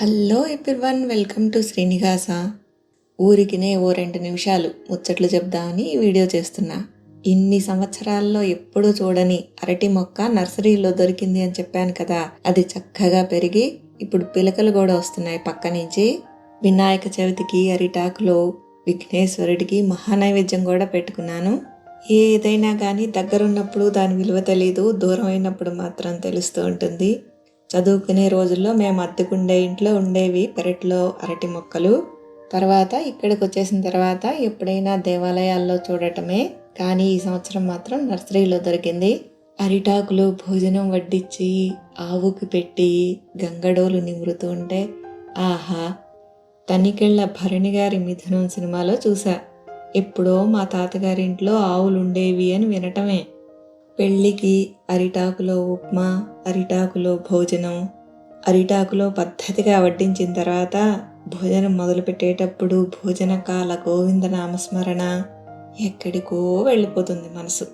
Hello everyone welcome to Srinivasa. ఊరికినే ఓ రెండు నిమిషాలు ముచ్చట్లు చెప్దామని ఈ వీడియో చేస్తున్నా. ఇన్ని సంవత్సరాల్లో ఎప్పుడూ చూడని అరటి మొక్క నర్సరీలో దొరికింది అని చెప్పాను కదా అది చక్కగా పెరిగి ఇప్పుడు పిలకలు కూడా వస్తున్నాయి పక్క నుంచి వినాయక చవితికి అరిటాకులో విఘ్నేశ్వరుడికి మహానైవేద్యం కూడా పెట్టుకున్నాను. ఏదైనా కానీ దగ్గరున్నప్పుడు దాని విలువ తెలీదు దూరం అయినప్పుడు మాత్రం తెలుస్తూ ఉంటుంది. చదువుకునే రోజుల్లో మేము అద్దెకుండే ఇంట్లో ఉండేవి పెరట్లో అరటి మొక్కలు. తర్వాత ఇక్కడికి వచ్చేసిన తర్వాత ఎప్పుడైనా దేవాలయాల్లో చూడటమే. కానీ ఈ సంవత్సరం మాత్రం నర్సరీలో దొరికింది. అరిటాకులు భోజనం వడ్డించి ఆవుకి పెట్టి గంగడోలు నిమురుతూ ఉంటే ఆహా! తనికెళ్ళ భరణి గారి మిథునం సినిమాలో చూసా. ఎప్పుడో మా తాతగారింట్లో ఆవులు ఉండేవి అని వినటమే. పెళ్ళికి అరిటాకులో ఉప్మా అరిటాకులో భోజనం అరిటాకులో పద్ధతిగా వడ్డించిన తర్వాత భోజనం మొదలుపెట్టేటప్పుడు భోజన కాల గోవింద నామస్మరణ ఎక్కడికో వెళ్ళిపోతుంది మనసు.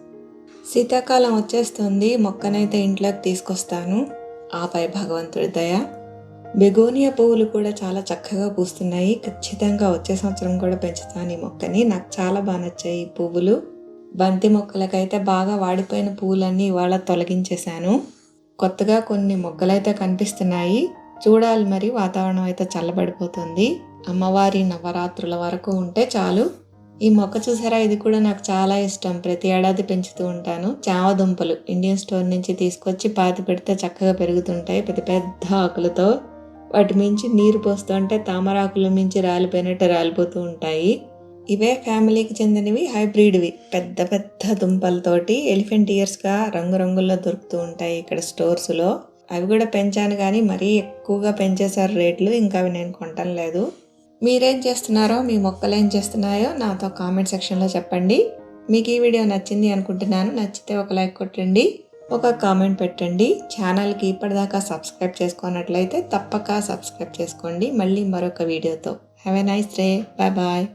శీతాకాలం వచ్చేస్తుంది మొక్కనైతే ఇంట్లోకి తీసుకొస్తాను. ఆపై భగవంతుడి దయ. బెగోనియా పువ్వులు కూడా చాలా చక్కగా పూస్తున్నాయి. ఖచ్చితంగా వచ్చే సంవత్సరం కూడా పెంచుతాను ఈ మొక్కని. నాకు చాలా బాగా నచ్చాయి ఈ పువ్వులు. బంతి మొక్కలకైతే బాగా వాడిపోయిన పువ్వులన్నీ ఇవాళ తొలగించేశాను. కొత్తగా కొన్ని మొగ్గలైతే కనిపిస్తున్నాయి. చూడాలి మరి వాతావరణం అయితే చల్లబడిపోతుంది. అమ్మవారి నవరాత్రుల వరకు ఉంటే చాలు. ఈ మొక్క చూసారా? ఇది కూడా నాకు చాలా ఇష్టం. ప్రతి ఏడాది పెంచుతూ ఉంటాను. చామ దుంపలు ఇండియన్ స్టోర్ నుంచి తీసుకొచ్చి పాతి పెడితే చక్కగా పెరుగుతుంటాయి. పెద్ద పెద్ద ఆకులతో వాటి మించి నీరు పోస్తుంటే తామరాకుల మించి రాలిపోయినట్టు రాలిపోతూ ఉంటాయి. ఇవే ఫ్యామిలీకి చెందినవి హైబ్రిడ్వి. పెద్ద పెద్ద దుంపలతోటి ఎలిఫెంట్ ఇయర్స్గా రంగురంగుల్లో దొరుకుతూ ఉంటాయి ఇక్కడ స్టోర్స్లో. అవి కూడా పెంచాను కానీ మరీ ఎక్కువగా పెంచేశారు రేట్లు ఇంకా అవి నేను కొనటం లేదు. మీరేం చేస్తున్నారో మీ మొక్కలు ఏం చేస్తున్నాయో నాతో కామెంట్ సెక్షన్లో చెప్పండి. మీకు ఈ వీడియో నచ్చింది అనుకుంటున్నాను నచ్చితే ఒక లైక్ కొట్టండి ఒక కామెంట్ పెట్టండి. ఛానల్కి ఇప్పటిదాకా సబ్స్క్రైబ్ చేసుకున్నట్లయితే తప్పక సబ్స్క్రైబ్ చేసుకోండి. మళ్ళీ మరొక వీడియోతో. Have a nice day. Bye bye.